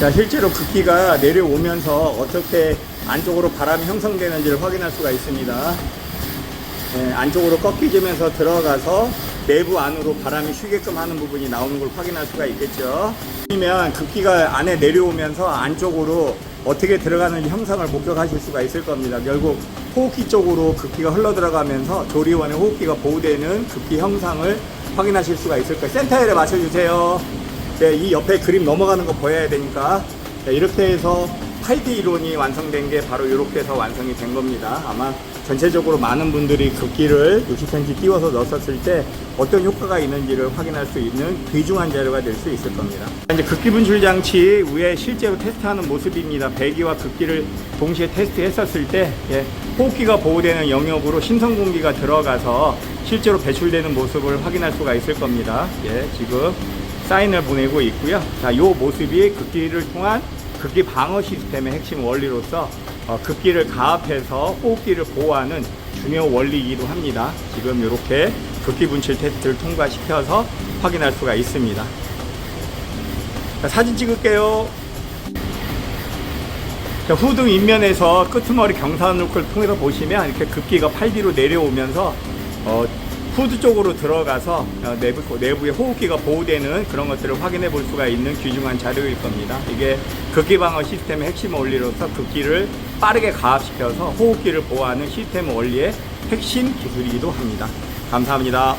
자, 실제로 급기가 내려오면서 어떻게 안쪽으로 바람이 형성되는지를 확인할 수가 있습니다. 네, 안쪽으로 꺾이지면서 들어가서 내부 안으로 바람이 쉬게끔 하는 부분이 나오는 걸 확인할 수가 있겠죠. 아니면 급기가 안에 내려오면서 안쪽으로 어떻게 들어가는지 형상을 목격하실 수가 있을 겁니다. 결국 호흡기 쪽으로 급기가 흘러 들어가면서 조리원의 호흡기가 보호되는 급기 형상을 확인하실 수가 있을 거예요. 센터에 맞춰주세요. 네, 이 옆에 그림 넘어가는 거 보여야 되니까 네, 이렇게 해서 8D 이론이 완성된 게 바로 이렇게 해서 완성이 된 겁니다. 아마 전체적으로 많은 분들이 급기를 60cm 띄워서 넣었을 때 어떤 효과가 있는지를 확인할 수 있는 귀중한 자료가 될 수 있을 겁니다. 이제 급기 분출 장치 위에 실제로 테스트하는 모습입니다. 배기와 급기를 동시에 테스트했었을 때 예, 호흡기가 보호되는 영역으로 신선 공기가 들어가서 실제로 배출되는 모습을 확인할 수가 있을 겁니다. 예, 지금 사인을 보내고 있고요. 자, 요 모습이 급기를 통한 급기 방어 시스템의 핵심 원리로서 어, 급기를 가압해서 호흡기를 보호하는 중요 원리이기도 합니다. 지금 이렇게 급기 분출 테스트를 통과시켜서 확인할 수가 있습니다. 자, 사진 찍을게요. 자, 후등 인면에서 끄트머리 경사누크를 통해서 보시면 이렇게 급기가 8D로 내려오면서 어, 후드 쪽으로 들어가서 어, 내부, 내부의 호흡기가 보호되는 그런 것들을 확인해 볼 수가 있는 귀중한 자료일 겁니다. 이게 급기 방어 시스템의 핵심 원리로서 급기를 빠르게 가압시켜서 호흡기를 보호하는 시스템 원리의 핵심 기술이기도 합니다. 감사합니다.